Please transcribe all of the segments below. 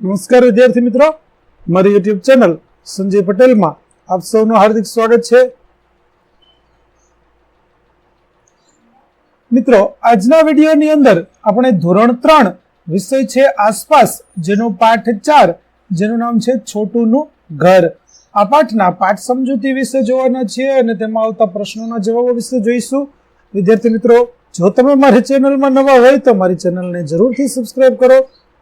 નમસ્કાર વિદ્યાર્થી મિત્રો. મારી યુટ્યુબ ચેનલ સંજય પટેલમાં આપ સૌનું હાર્દિક સ્વાગત છે. મિત્રો, આજના વિડીયોની અંદર આપણે ધોરણ ત્રણ વિષય છે આસપાસ, જેનો પાઠ ચાર, જેનું નામ છે છોટુનું ઘર. આ પાઠના પાઠ સમજૂતી વિશે જોવાના છીએ અને તેમાં આવતા પ્રશ્નોના જવાબો વિશે જોઈશું. વિદ્યાર્થી મિત્રો, જો તમે મારી ચેનલમાં નવા હોય તો મારી ચેનલને જરૂરથી સબસ્ક્રાઇબ કરો.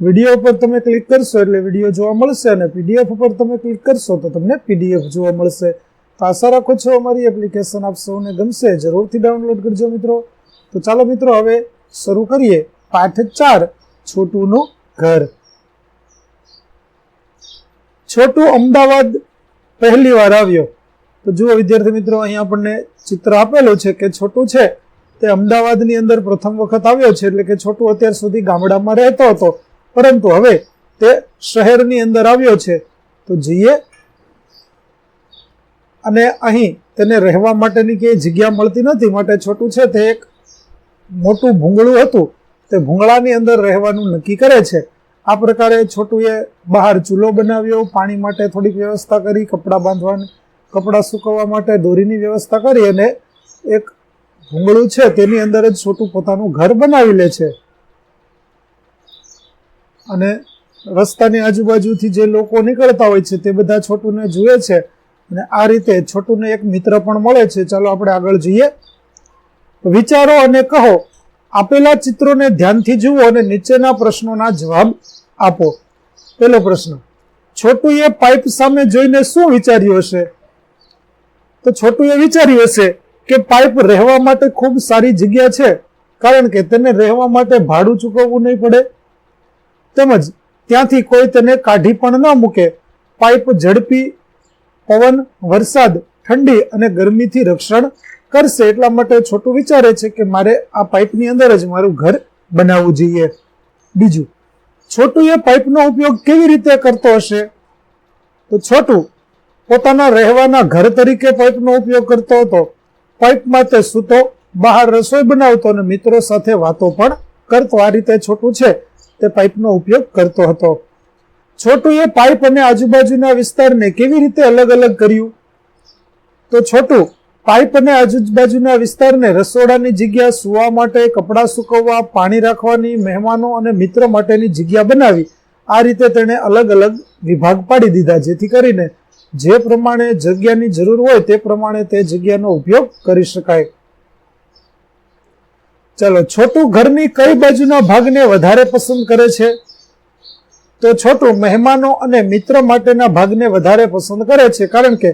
વીડિયો ઉપર તમે ક્લિક કરશો એટલે વીડિયો જોવા મળશે અને પીડીએફ ઉપર તમે ક્લિક કરશો તો તમને પીડીએફ જોવા મળશે. તો આશા રાખો છો અમારી એપ્લિકેશન આપ સૌને ગમશે, જરૂરથી ડાઉનલોડ કરજો મિત્રો. તો ચાલો મિત્રો હવે શરૂ કરીએ. પાઠ ચાર, છોટુનું ઘર. છોટું અમદાવાદ પહેલી વાર આવ્યો. તો જુઓ વિદ્યાર્થી મિત્રો, અહીંયા આપણને ચિત્ર આપેલું છે કે છોટું છે તે અમદાવાદની અંદર પ્રથમ વખત આવ્યો છે એટલે કે છોટું અત્યાર સુધી ગામડામાં રહેતો હતો. પરંતુ હવે તે શહેરની અંદર આવ્યો છે, તો જઈએ. અને અહીં તેને રહેવા માટેની કંઈ જગ્યા મળતી નથી. માટે છોટું છે તે એક મોટું ભૂંગળું હતું. તે ભૂંગળાની અંદર રહેવાનું નક્કી કરે છે. આ પ્રકારે છોટુએ બહાર ચૂલો બનાવ્યો, પાણી માટે થોડીક વ્યવસ્થા કરી, કપડાં બાંધવાની, કપડાં સૂકવવા માટે દોરીની વ્યવસ્થા કરી અને એક ભૂંગળું છે, તેની અંદર જ છોટું પોતાનું ઘર બનાવી લે છે. અને રસ્તાની આજુબાજુથી જે લોકો નીકળતા હોય છે તે બધા છોટુને જુએ છે અને આ રીતે છોટુને એક મિત્ર પણ મળે છે. ચાલો આપણે આગળ જઈએ. વિચારો અને કહો, આપેલા ચિત્રોને ધ્યાનથી જુઓ અને નીચેના પ્રશ્નોના જવાબ આપો. પેલો પ્રશ્ન, છોટુએ પાઇપ સામે જોઈને શું વિચાર્યું હશે? તો છોટુએ વિચાર્યું હશે કે પાઇપ રહેવા માટે ખૂબ સારી જગ્યા છે, કારણ કે તેને રહેવા માટે ભાડું ચૂકવવું નહીં પડે. તેમજ ત્યાંથી કોઈ તેને કાઢી પણ ન મૂકે. પાઇપ ઝડપી, પવન, વરસાદ, ઠંડી અને ગરમીથી રક્ષણ કરશે એટલા માટે છોટું વિચારે છે કે મારે આ પાઇપની અંદર જ મારું ઘર બનાવવું જોઈએ. બીજું છોટું એ પાઇપનો ઉપયોગ કેવી રીતે કરતો હશે? તો છોટું પોતાના રહેવાના ઘર તરીકે પાઇપનો ઉપયોગ કરતો હતો. પાઇપમાં તે સૂતો, બહાર રસોઈ બનાવતો અને મિત્રો સાથે વાતો પણ કરતો. આ રીતે છોટું છે. તે પાઇપનો ઉપયોગ કરતો હતો. છોટુએ પાઇપ અને આજુબાજુના વિસ્તારને કેવી રીતે અલગ અલગ કર્યું? તો છોટું, પાઇપ અને આજુબાજુના વિસ્તારને રસોડાની જગ્યા, સુવા માટે કપડાં સુકવવા, પાણી રાખવાની, મહેમાનો અને મિત્ર માટેની જગ્યા બનાવી, આ રીતે તેણે અલગ અલગ વિભાગ પાડી દીધા, જેથી કરીને જે પ્રમાણે જગ્યાની જરૂર હોય તે પ્રમાણે તે જગ્યાનો ઉપયોગ કરી શકાય. ચાલો, છોટું ઘરની કઈ બાજુના ભાગને વધારે પસંદ કરે છે? તો છોટું મહેમાનો અને મિત્ર માટેના ભાગને વધારે પસંદ કરે છે, કારણ કે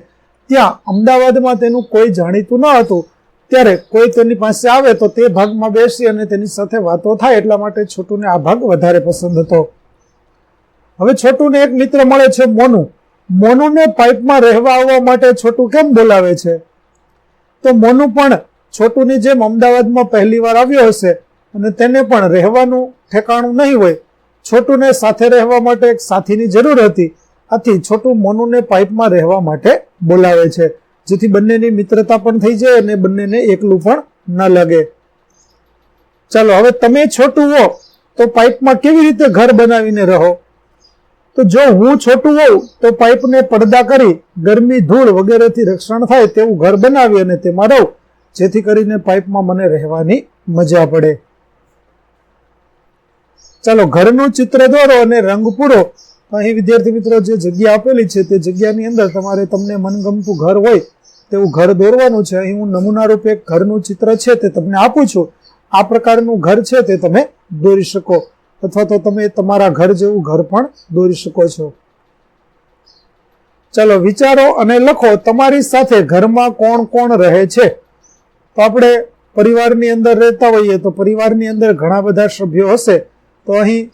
ત્યાં અમદાવાદમાં તેનું કોઈ જાણીતું ન હતું. ત્યારે કોઈ તેની પાસે આવે તો તે ભાગમાં બેસી અને તેની સાથે વાતો થાય એટલા માટે છોટુને આ ભાગ વધારે પસંદ હતો. હવે છોટુને એક મિત્ર મળે છે, મોનુ. મોનુને પાઇપમાં રહેવા આવવા માટે છોટું કેમ બોલાવે છે? તો મોનુ પણ છોટુની જેમ અમદાવાદમાં પહેલી વાર આવ્યો હશે અને તેને પણ રહેવાનું ઠેકાણું નહીં હોય. છોટુને સાથે રહેવા માટે એક સાથીની જરૂર હતી. આથી છોટું મોનુને પાઇપમાં રહેવા માટે બોલાવે છે, જેથી બંનેની મિત્રતા પણ થઈ જાય અને બંનેને એકલું પણ ન લાગે. ચાલો, હવે તમે છોટું હો, તો પાઇપમાં કેવી રીતે ઘર બનાવીને રહો? તો જો હું છોટું હોઉં, તો પાઇપને પડદા કરી ગરમી ધૂળ વગેરેથી રક્ષણ થાય તેવું ઘર બનાવી અને તેમાં રહું. જેથી કરીને પાઇપમાં મને રહેવાની મજા પડે. ચાલો, ઘરનું ચિત્ર દોરો અને રંગ પૂરો. અહીં વિદ્યાર્થી મિત્રો જે જગ્યા આપેલી છે તે જગ્યાની અંદર તમારે તમને મનગમતું ઘર હોય તેવું ઘર દોરવાનું છે. અહીં હું નમૂના રૂપે ઘરનું ચિત્ર છે તે તમને આપું છું. આ પ્રકારનું ઘર છે તે તમે દોરી શકો અથવા તો તમે તમારા ઘર જેવું ઘર પણ દોરી શકો છો. ચાલો, વિચારો અને લખો તમારી સાથે ઘરમાં કોણ કોણ રહે છે? તો આપણે પરિવારની અંદર રહેતા હોઈએ તો પરિવારની અંદર ઘણા બધા સભ્યો હશે. તો અહીં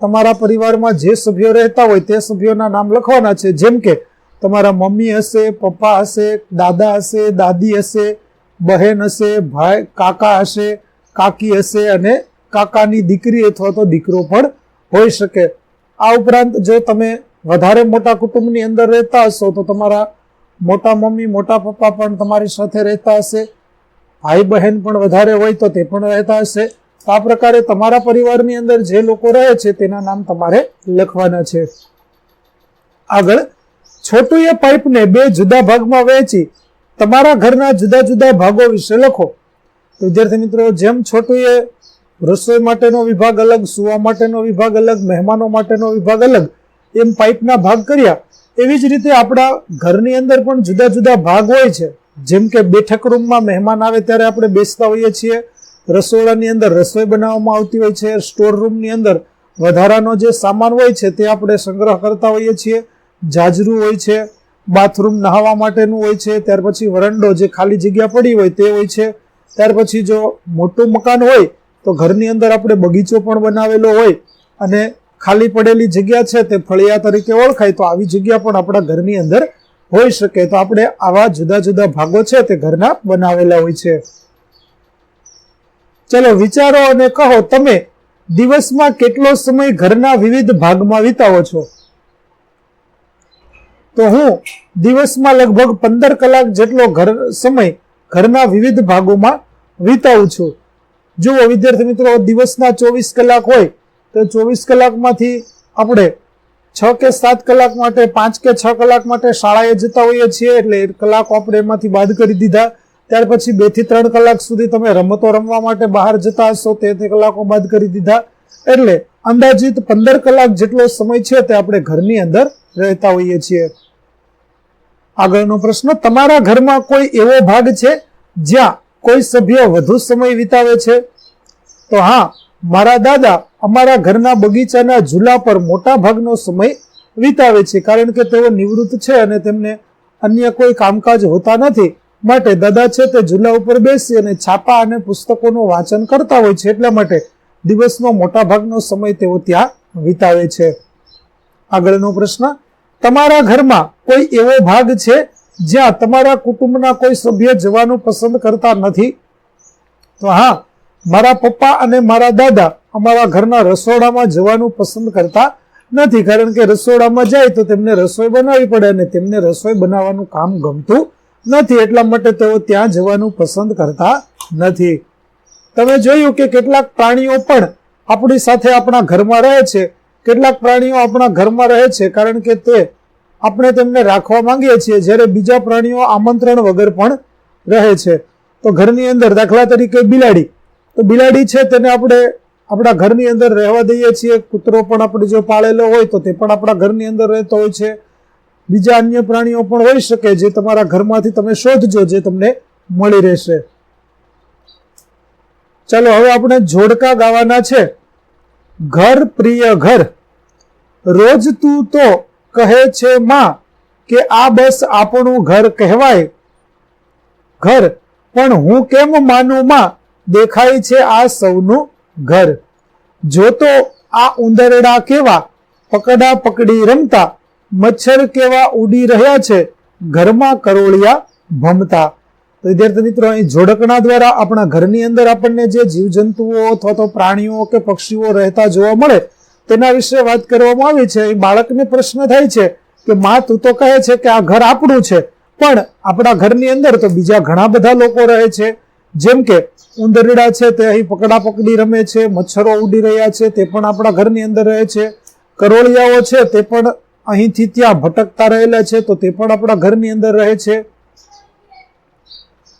તમારા પરિવારમાં જે સભ્યો રહેતા હોય તે સભ્યોના નામ લખવાના છે. જેમ કે તમારા મમ્મી હશે, પપ્પા હશે, દાદા હશે, દાદી હશે, બહેન હશે, ભાઈ, કાકા હશે, કાકી હશે અને કાકાની દીકરી અથવા તો દીકરો પણ હોઈ શકે. આ ઉપરાંત જો તમે વધારે મોટા કુટુંબની અંદર રહેતા હશો તો તમારા મોટા મમ્મી, મોટા પપ્પા પણ તમારી સાથે રહેતા હશે. ભાઈ બહેન પણ વધારે હોય તો તે પણ રહેતા હશે. આ પ્રકારે તમારા પરિવારની અંદર જે લોકો રહે છે તેના નામ તમારે લખવાના છે. આગળ, છોટુએ પાઇપને બે જુદા ભાગમાં વહેંચી, તમારા ઘરના જુદા જુદા ભાગો વિશે લખો. વિદ્યાર્થી મિત્રો, જેમ છોટુએ રસોઈ માટેનો વિભાગ અલગ, સુવા માટેનો વિભાગ અલગ, મહેમાનો માટેનો વિભાગ અલગ, એમ પાઇપના ભાગ કર્યા. એવી જ રીતે આપણા ઘરની અંદર પણ જુદા જુદા ભાગ હોય છે. જેમ કે બેઠક રૂમમાં મહેમાન આવે ત્યારે આપણે બેસતા હોઈએ છીએ. રસોડાની અંદર રસોઈ બનાવવામાં આવતી હોય છે. સ્ટોર રૂમની અંદર વધારાનો જે સામાન હોય છે તે આપણે સંગ્રહ કરતા હોઈએ છીએ. જાજરું હોય છે. બાથરૂમ નહાવા માટેનું હોય છે. ત્યાર પછી વરંડો જે ખાલી જગ્યા પડી હોય તે હોય છે. ત્યાર પછી જો મોટું મકાન હોય તો ઘરની અંદર આપણે બગીચો પણ બનાવેલો હોય અને ખાલી પડેલી જગ્યા છે તે ફળિયા તરીકે ઓળખાય તો આવી જગ્યા પણ આપણા ઘરની અંદર હોઈ શકે તો આપણે આવા જુદા જુદા ભાગો છે તે ઘરના બનાવેલા હોય છે. ચલો વિચારો અને કહો, તમે દિવસમાં કેટલો સમય ઘરના વિવિધ ભાગમાં વિતાવો છો? તો હું દિવસમાં લગભગ પંદર કલાક જેટલો ઘર સમય ઘરના વિવિધ ભાગોમાં વિતાવું છું. જુઓ વિદ્યાર્થી મિત્રો, દિવસના ચોવીસ કલાક હોય તો ચોવીસ કલાકમાંથી આપણે છ કે સાત કલાક માટે, પાંચ કે છ કલાક માટે શાળાએ જતા હોઈએ છીએ, એટલે કલાકો આપણે એમાંથી બાદ કરી દીધા. ત્યાર પછી બેથી ત્રણ કલાક સુધી તમે રમતો રમવા માટે બહાર જતા હશો, તે તે કલાકો બાદ કરી દીધા. એટલે અંદાજિત પંદર કલાક જેટલો સમય છે તે આપણે ઘરની અંદર રહેતા હોઈએ છીએ. આગળનો પ્રશ્ન, તમારા ઘરમાં કોઈ એવો ભાગ છે જ્યાં કોઈ સભ્ય વધુ સમય વિતાવે છે? તો હા, મારા દાદા અમારા ઘરના બગીચાના ઝૂલા પર મોટા ભાગનો સમય વિતાવે છે, કારણ કે તેઓ નિવૃત્ત છે અને તેમને અન્ય કોઈ કામકાજ હોતા નથી. માટે દાદા છે તે ઝૂલા ઉપર બેસી અને છાપા અને પુસ્તકોનું વાંચન કરતા હોય છે, એટલા માટે દિવસનો મોટા ભાગનો સમય તેઓ ત્યાં વિતાવે છે. આગળનો પ્રશ્ન, તમારા ઘરમાં કોઈ એવો ભાગ છે જ્યાં તમારા કુટુંબના કોઈ સભ્ય જવાનું પસંદ કરતા નથી? તો હા, મારા પપ્પા અને મારા દાદા અમારા ઘરના રસોડામાં જવાનું પસંદ કરતા નથી. કારણ કે રસોડામાં જાય તો તેમને રસોઈ બનાવવી પડે અને તેમને રસોઈ બનાવવાનું કામ ગમતું નથી. એટલા માટે તેઓ ત્યાં જવાનું પસંદ કરતા નથી. તમે જોયું કે કેટલાક પ્રાણીઓ પણ આપણી સાથે આપણા ઘરમાં રહે છે. કેટલાક પ્રાણીઓ આપણા ઘરમાં રહે છે કારણ કે તે આપણે તેમને રાખવા માંગીએ છીએ. જ્યારે બીજા પ્રાણીઓ આમંત્રણ વગર પણ રહે છે. તો ઘરની અંદર દાખલા તરીકે બિલાડી. તો બિલાડી છે તેને આપણે આપણા ઘરની અંદર રહેવા દઈએ છીએ, કૂતરો પણ આપણે જો પાળેલો હોય તો તે પણ આપણા ઘરની અંદર રહેતો હોય છે. બીજા અન્ય પ્રાણીઓ પણ હોઈ શકે જે તમારા ઘરમાંથી તમે શોધજો જે તમને મળી રહેશે. ચાલો હવે આપણે જોડકા ગાવાના છે. ઘર પ્રિય ઘર. રોજ તું તો કહે છે માં કે આ બસ આપણું ઘર કહેવાય. ઘર, પણ હું કેમ માનું માં? દેખાય છે આ સૌનું ઘર. જો તો આ ઉંદરડા કેવા પકડા પકડી રમતા, મચ્છર કેવા ઉડી રહ્યા છે, ઘરમાં કરોળિયા ભમતા. તો વિદ્યાર્થી મિત્રો, અહીં જોડકણા દ્વારા આપણા ઘરની અંદર આપણને જે જીવજંતુઓ અથવા તો પ્રાણીઓ કે પક્ષીઓ રહેતા જોવા મળે, તેના વિશે વાત કરવામાં આવી છે. બાળકને પ્રશ્ન થાય છે કે માં, તું તો કહે છે કે આ ઘર આપણું છે. પણ આપણા ઘરની અંદર તો બીજા ઘણા બધા લોકો રહે છે. જેમ કે ઉંદરડા છે, તે અહીં પકડા પકડી રમે છે, મચ્છરો ઉડી રહ્યા છે, તે પણ આપણા ઘરની અંદર રહે છે. કરોળિયાઓ છે, તે પણ અહીંથી ત્યાં ભટકતા રહેલા છે, તો તે પણ આપણા ઘરની અંદર રહે છે.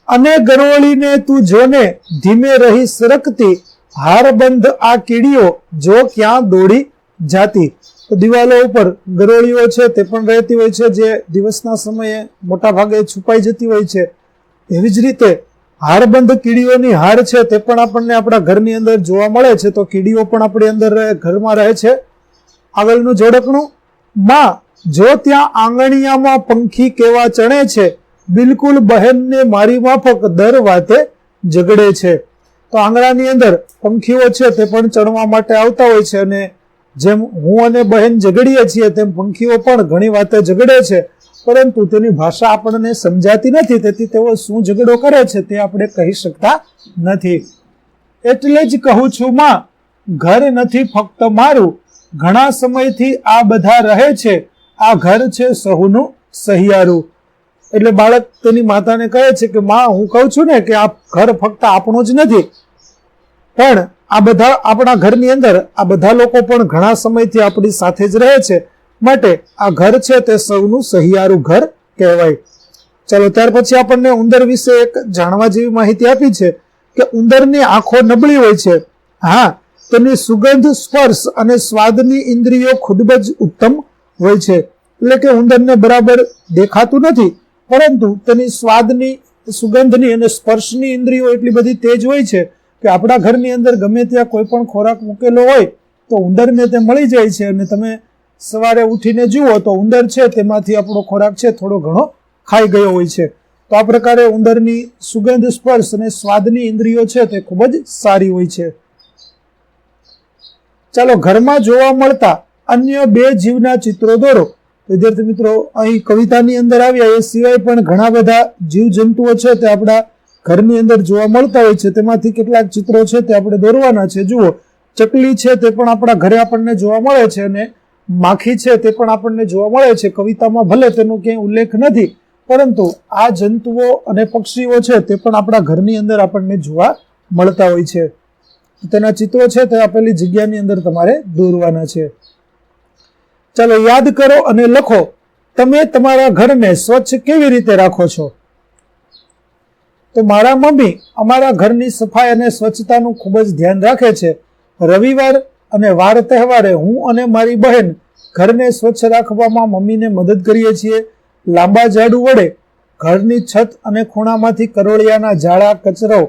અને ગરોળીને તું જોને, ધીમે રહી સરકતી, હારબંધ આ કીડીઓ જો ક્યાં દોડી જાતી? તો દિવાલો ઉપર ગરોળીઓ છે, તે પણ રહેતી હોય છે, જે દિવસના સમયે મોટા ભાગે છુપાઈ જતી હોય છે. એવી જ રીતે હારબંધ કીડીઓની હાર છે તે પણ આપણને આપણા ઘરની અંદર જોવા મળે છે. તો કીડીઓ પણ આપણી અંદર ઘરમાં રહે છે. આગળનું જોડકણું, માં, જો ત્યાં આંગણિયામાં પંખી કેવા ચણે છે, બિલકુલ બહેનને મારી માફક દર વાતે ઝઘડે છે. તો આંગણાની અંદર પંખીઓ છે તે પણ ચણવા માટે આવતા હોય છે અને જેમ હું અને બહેન ઝઘડીએ છીએ તેમ પંખીઓ પણ ઘણી વાતે ઝઘડે છે. પરંતુ તેની ભાષા આપણને સમજાતી નથી, તેથી તેઓ શું ઝઘડો કરે છે તે આપણે કહી શકતા નથી. એટલે જ કહું છું, માં, ઘર નથી ફક્ત મારું. ઘણા સમયથી આ બધા રહે છે. આ ઘર છે સહુનું સહિયારું. એટલે બાળક તેની માતાને કહે છે કે, માં, હું કહું છું ને કે આ ઘર ફક્ત આપણું જ નથી. પણ આ બધા આપણા ઘરની અંદર, આ બધા લોકો પણ ઘણા સમયથી આપણી સાથે જ રહે છે. માટે આ ઘર છે તે સૌનું સહિયારું ઘર કહેવાય. ચાલો, ત્યાર પછી આપણને ઉંદર વિશે એક જાણવા જેવી માહિતી આપી છે કે ઉંદરની આંખો નબળી હોય છે. હા, તેની સુગંધ સ્પર્શ અને સ્વાદની ઇન્દ્રિયો ખૂબ જ ઉત્તમ હોય છે. એટલે કે ઉંદરને બરાબર દેખાતું નથી, પરંતુ તેની સ્વાદની, સુગંધની અને સ્પર્શની ઇન્દ્રિયો એટલી બધી તેજ હોય છે કે આપણા ઘરની અંદર ગમે ત્યાં કોઈ પણ ખોરાક મૂકેલો હોય, તો ઉંદરને તે મળી જાય છે અને તમે સવારે ઉઠીને જુઓ તો ઉંદર છે, તેમાંથી આપણો ખોરાક છે, થોડો ઘણો ખાઈ ગયો હોય છે. તો આ પ્રકારે ઉંદરની સુગંધ સ્પર્શ અને સ્વાદની ઇન્દ્રિયો છે તે ખૂબ જ સારી હોય છે. ચાલો ઘરમાં જોવા મળતા અન્ય બે જીવના ચિત્રો દોરો. વિદ્યાર્થી મિત્રો, અહીં કવિતાની અંદર આવ્યા, એ સિવાય પણ ઘણા બધા જીવજંતુઓ છે તે આપણા ઘરની અંદર જોવા મળતા હોય છે. તેમાંથી કેટલાક ચિત્રો છે તે આપણે દોરવાના છે. જુઓ, ચકલી છે તે પણ આપણા ઘરે આપણને જોવા મળે છે અને માખી છે તે પણ આપણને જોવા મળે છે. કવિતામાં ભલે તેનો ક્યાંય ઉલ્લેખ નથી, પરંતુ આ જંતુઓ અને પક્ષીઓ છે તે પણ આપણા ઘરની અંદર આપણને જોવા મળતા હોય છે. તેના ચિત્રો છે તે આપેલી જગ્યાની અંદર તમારે દોરવાના છે. ચાલો યાદ કરો અને લખો, તમે તમારા ઘરને સ્વચ્છ કેવી રીતે રાખો છો? તો મારા મમ્મી અમારા ઘરની સફાઈ અને સ્વચ્છતાનું ખૂબ જ ધ્યાન રાખે છે. રવિવાર અને વાર તહેવારે હું અને મારી બહેન ઘરને સ્વચ્છ રાખવામાં મમ્મીને મદદ કરીએ છીએ. લાંબા ઝાડુ વડે ઘરની છત અને ખૂણામાંથી કરોળિયાના ઝાડા, કચરો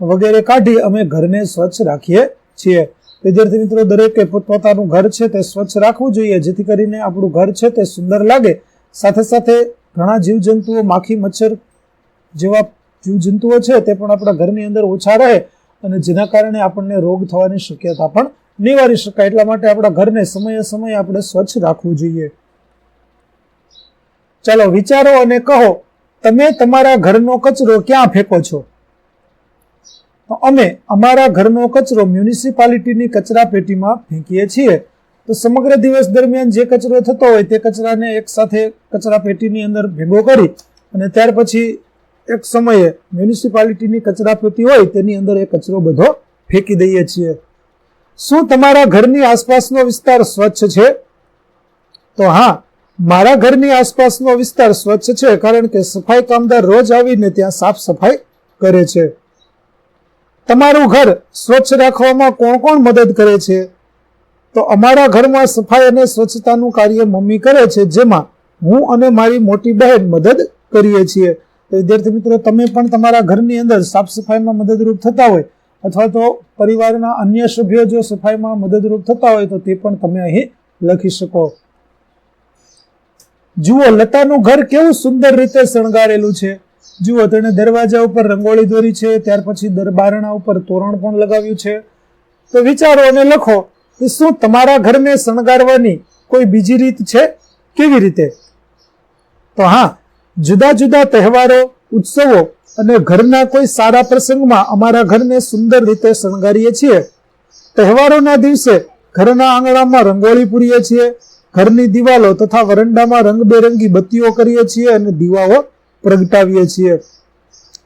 વગેરે કાઢી અમે ઘરને સ્વચ્છ રાખીએ છીએ. વિદ્યાર્થી મિત્રો, દરેકે પોતપોતાનું ઘર છે તે સ્વચ્છ રાખવું જોઈએ, જેથી કરીને આપણું ઘર છે તે સુંદર લાગે. સાથે સાથે ઘણા જીવજંતુઓ, માખી, મચ્છર જેવા જીવજંતુઓ છે તે પણ આપણા ઘરની અંદર ઓછા રહે અને જેના કારણે આપણને રોગ થવાની શક્યતા પણ નિવારી શકાય એટલા માટે આપણા ઘરને સમયે સમયે આપણે સ્વચ્છ રાખવું જોઈએ. ચાલો વિચારો અને કહો, તમે તમારા ઘરનો કચરો ક્યાં ફેંકો છો? તો અમે અમારા ઘરનો કચરો મ્યુનિસિપાલિટીની કચરા પેટીમાં ફેંકીએ છીએ. તો સમગ્ર દિવસ દરમિયાન જે કચરો થતો હોય તે કચરાને એક સાથે કચરા પેટીની અંદર ભેગો કરી અને ત્યાર પછી એક સમયે મ્યુનિસિપાલિટીની કચરા પેટી હોય તેની અંદર એ કચરો બધો ફેંકી દઈએ છીએ. શું તમારા ઘરની આસપાસનો વિસ્તાર સ્વચ્છ છે? તો હા, મારા ઘરની આસપાસનો વિસ્તાર સ્વચ્છ છે, કારણ કે સફાઈ કામદાર રોજ આવીને ત્યાં સાફ સફાઈ કરે છે. તમારું ઘર સ્વચ્છ રાખવામાં કોણ કોણ મદદ કરે છે? તો અમારા ઘરમાં સફાઈ અને સ્વચ્છતાનું કાર્ય મમ્મી કરે છે, જેમાં હું અને મારી મોટી બહેન મદદ કરીએ છીએ. તો વિદ્યાર્થી મિત્રો, તમે પણ તમારા ઘરની અંદર સાફ સફાઈમાં મદદરૂપ થતા હોય અથવા તો પરિવારના અન્ય સભ્યો જો સફાઈમાં મદદરૂપ થતા હોય તો તે પણ તમે અહીં લખી શકો. જુઓ, લતાનું ઘર કેવું સુંદર રીતે શણગારેલું છે. જુઓ, તેણે દરવાજા ઉપર રંગોળી દોરી છે, ત્યાર પછી દરબારણા ઉપર તોરણ પણ લગાવ્યું છે. તો વિચારો અને લખો કે શું તમારા ઘરને શણગારવાની કોઈ બીજી રીત છે? કેવી રીતે? તો હા, જુદા જુદા તહેવારો, ઉત્સવો અને ઘરના કોઈ સારા પ્રસંગમાં અમારા ઘરને સુંદર રીતે શણગારીએ છીએ. તહેવારોના દિવસે ઘરના આંગણામાં રંગોળી પૂરીએ છીએ. ઘરની દિવાલો તથા વરંડામાં રંગબેરંગી બત્તીઓ કરીએ છીએ અને દીવાઓ પ્રગટાવીએ છીએ.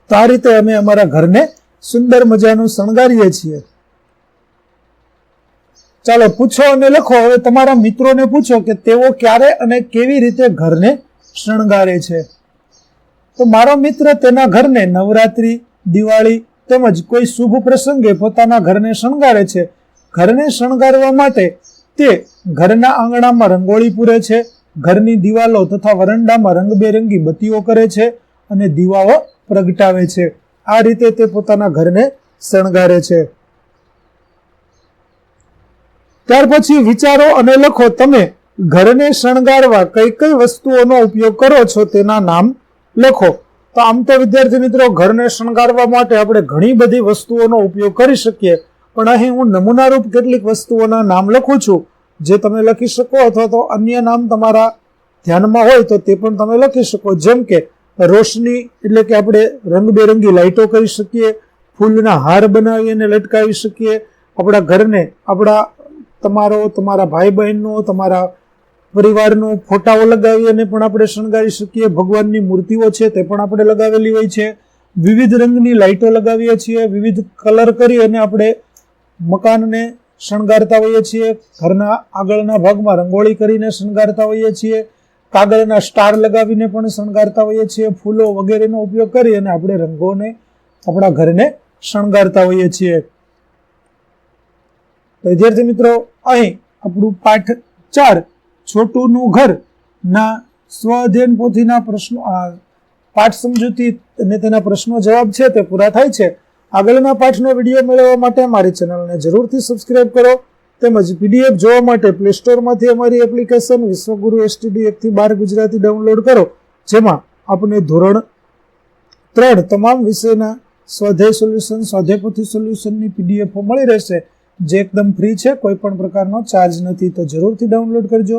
તો આ રીતે અમે અમારા ઘરને સુંદર મજાનું શણગારીએ છીએ. ચાલો પૂછો અને લખો. હવે તમારા મિત્રોને પૂછો કે તેઓ ક્યારે અને કેવી રીતે ઘરને શણગારે છે. તો મારો મિત્ર તેના ઘરને નવરાત્રિ, દિવાળી તેમજ કોઈ શુભ પ્રસંગે પોતાના ઘરને શણગારે છે. ઘરને શણગારવા માટે તે ઘરના આંગણામાં રંગોળી પૂરે છે, ઘરની દિવાલો તથા વરંડામાં રંગબેરંગી બત્તીઓ કરે છે અને દીવાઓ પ્રગટાવે છે. આ રીતે તે પોતાના ઘરને શણગારે છે. ત્યાર પછી વિચારો અને લખો તમે ઘરને શણગારવા કઈ કઈ વસ્તુઓનો ઉપયોગ કરો છો? તેના નામ લખો. તો આમ તો વિદ્યાર્થી મિત્રો ઘરને શણગારવા માટે આપણે ઘણી બધી વસ્તુઓનો ઉપયોગ કરી શકીએ. પણ અહીં હું નમૂનારૂપ કેટલીક વસ્તુઓના નામ લખું છું. જે તમે લખી શકો અથવા તો અન્ય નામ તમારા ધ્યાનમાં હોય તો તે પણ તમે લખી શકો. જેમ કે રોશની, એટલે કે આપણે રંગબેરંગી લાઇટો કરી શકીએ. ફૂલના હાર બનાવી અને લટકાવી શકીએ. આપણા ઘરને, આપણા તમારો, તમારા ભાઈ બહેનનો તમારા પરિવારનો ફોટાઓ લગાવી અને પણ આપણે શણગારી શકીએ. ભગવાનની મૂર્તિઓ છે તે પણ આપણે લગાવેલી હોય છે. વિવિધ રંગની લાઇટો લગાવીએ છીએ, વિવિધ કલર કરી અને આપણે મકાનને શણગારતા હોઈએ છીએ. ઘરના આગળના ભાગમાં રંગોળી કરીને શણગારતા હોઈએ છીએ. કાગળના સ્ટાર લગાવીને પણ શણગારતા હોઈએ છીએ. ફૂલો વગેરેનો ઉપયોગ કરી અને આપણે રંગોને આપણા ઘરને શણગારતા હોઈએ છીએ. તો વિદ્યાર્થી મિત્રો, અહીં આપણું પાઠ ચાર છોટુનું ઘર ના સ્વ પોથીના પ્રશ્નો પાઠ સમજૂતી અને તેના પ્રશ્નો જવાબ છે તે પૂરા થાય છે. આગળના પાઠનો વીડિયો મેળવવા માટે મારી ચેનલને જરૂરથી સબસ્ક્રાઇબ કરો તેમજ પીડીએફ જોવા માટે પ્લે સ્ટોરમાંથી અમારી એપ્લિકેશન વિશ્વગુરુ એસટીડી એકથી બાર ગુજરાતી ડાઉનલોડ કરો, જેમાં આપણે ધોરણ ત્રણ તમામ વિષયના સ્વાધ્યાય સોલ્યુશન સ્વાધ્યાય પોથી સોલ્યુશનની પીડીએફો મળી રહેશે. જે એકદમ ફ્રી છે, કોઈ પણ પ્રકારનો ચાર્જ નથી, તો જરૂરથી ડાઉનલોડ કરજો.